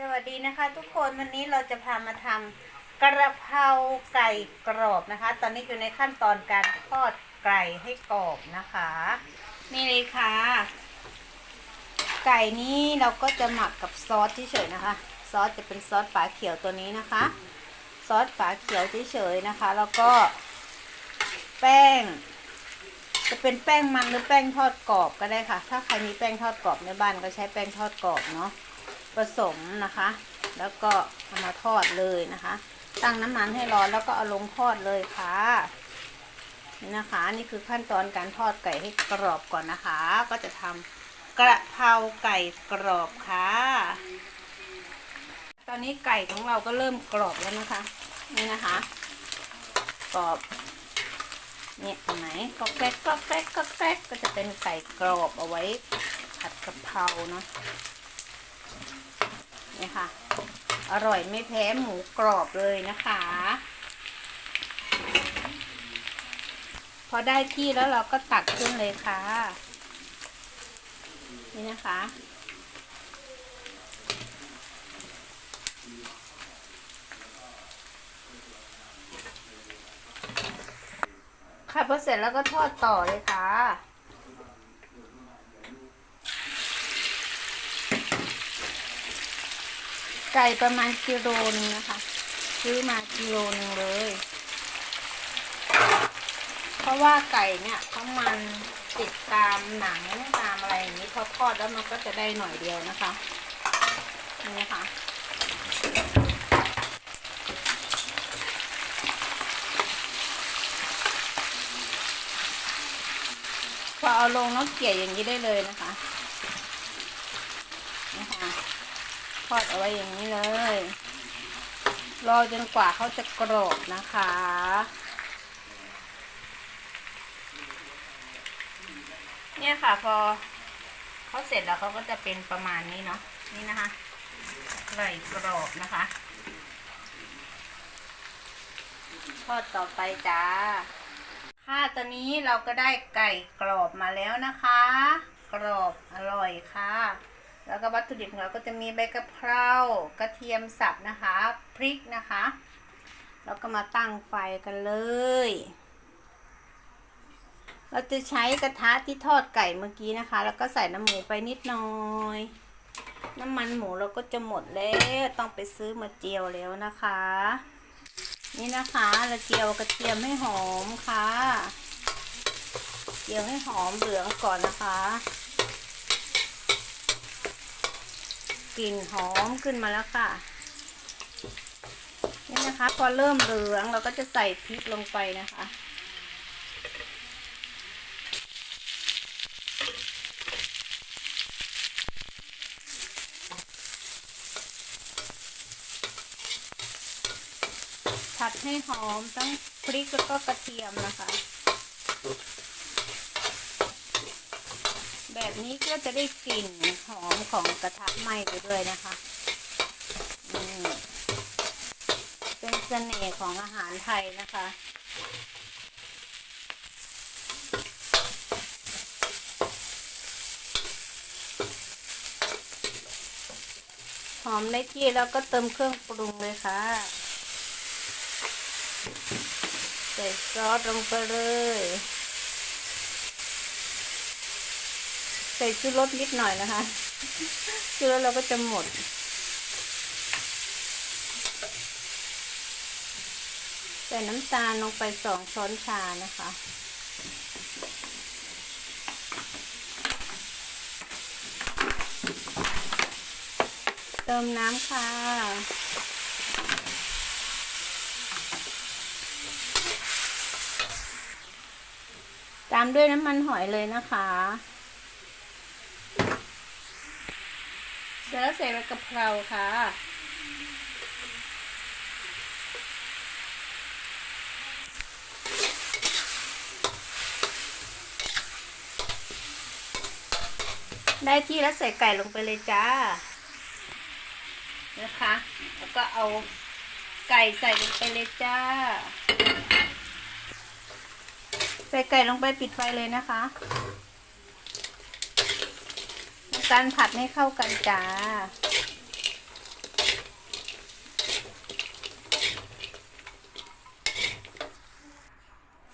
สวัสดีนะคะทุกคนวันนี้เราจะพามาทำกระเพราไก่กรอบนะคะ ตอนนี้อยู่ในขั้นตอนการทอดไก่ให้กรอบนะคะ นี่เลยค่ะ ไก่นี้เราก็จะหมักกับซอสเฉยๆนะคะ ซอสจะเป็นซอสฝาเขียวตัวนี้นะคะ ซอสฝาเขียวเฉยๆนะคะ แล้วก็ แป้ง จะเป็นแป้งมันหรือแป้งทอดกรอบก็ได้ค่ะ ถ้าใครมีแป้งทอดกรอบในบ้านก็ใช้แป้งทอดกรอบเนาะ ผสมนะคะ แล้วก็เอามาทอดเลยนะคะ ตั้งน้ำมันให้ร้อนแล้วก็เอาลงทอดเลยค่ะนี่นะคะ นี่คือขั้นตอนการทอดไก่ให้กรอบก่อนนะคะ ก็จะทำกระเพราไก่กรอบค่ะ ตอนนี้ไก่ของเราก็เริ่มกรอบแล้วนะคะ นี่นะคะ กรอบเนี่ยเห็นไหมก็แกรกก็แกรกก็แกรกก็จะเป็นไก่กรอบเอาไว้ผัดกะเพราเนาะ นี่ค่ะ อร่อยไม่แพ้หมูกรอบเลยนะคะ พอได้ที่แล้วเราก็ตักขึ้นเลยค่ะ นี่นะคะค่ะพอเสร็จแล้วก็ทอดต่อเลยค่ะ ไก่ประมาณกิโลนึงนะคะ ซื้อมากิโลนึงเลย เพราะว่าไก่เนี่ยเขามันติดตามหนังตามอะไรอย่างนี้พอทอดแล้วมันก็จะได้หน่อยเดียวนะคะนี่นะคะพอเอาลงแล้วเกี่ยอย่างนี้ได้เลยนะคะนะคะ ทอดเอาไว้อย่างนี้เลย รอจนกว่าเขาจะกรอบนะคะ เนี่ยค่ะพอเขาเสร็จแล้วเขาก็จะเป็นประมาณนี้เนาะนี่นะคะไก่กรอบนะคะ ทอดต่อไปจ้า ค่ะตอนนี้เราก็ได้ไก่กรอบมาแล้วนะคะ กรอบอร่อยค่ะ แล้วก็วัตถุดิบของเราก็จะมีใบกะเพรากระเทียมสับนะคะพริกนะคะ แล้วก็มาตั้งไฟกันเลย เราจะใช้กระทะที่ทอดไก่เมื่อกี้นะคะ แล้วก็ใส่น้ำหมูไปนิดหน่อย น้ำมันหมูเราก็จะหมดแล้วต้องไปซื้อมาเจียวแล้วนะคะ นี่นะคะเราเจียวกระเทียมให้หอมค่ะ เจียวให้หอมเหลืองก่อนนะคะ กลิ่นหอมขึ้นมาแล้วค่ะนี่นะคะ พอเริ่มเหลืองเราก็จะใส่พริกลงไปนะคะผัดให้หอมทั้งพริกแล้วก็กระเทียมนะคะ แบบนี้ก็จะได้กลิ่นหอมของกระทะไหม้ไปด้วยนะคะเป็นเสน่ห์ของอาหารไทยนะคะหอมได้ที่แล้วก็เติมเครื่องปรุงเลยค่ะ ใส่ซอสลงไปเลย ใส่ชูรสนิดหน่อยนะคะชูรสเราก็จะหมด ใส่น้ำตาลลงไปสองช้อนชานะคะ เติมน้ำค่ะตามด้วยน้ำมันหอยเลยนะคะ เสร็จ แล้วใส่ใบกะเพราค่ะ ได้ที่แล้วใส่ไก่ลงไปเลยจ้า นะคะ แล้วก็เอาไก่ใส่ลงไปเลยจ้า ใส่ไก่ลงไปปิดไฟเลยนะคะ การผัดให้เข้ากันจ้า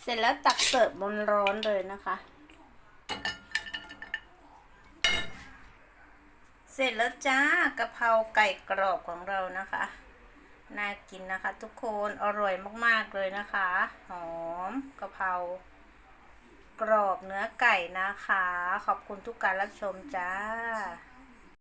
เสร็จแล้วตักเสิร์ฟบนร้อนเลยนะคะ เสร็จแล้วจ้ากะเพราไก่กรอบของเรานะคะ น่ากินนะคะ ทุกคนอร่อยมากๆเลยนะคะ หอมกะเพรา กรอบเนื้อไก่นะคะ ขอบคุณทุกการรับชมจ้า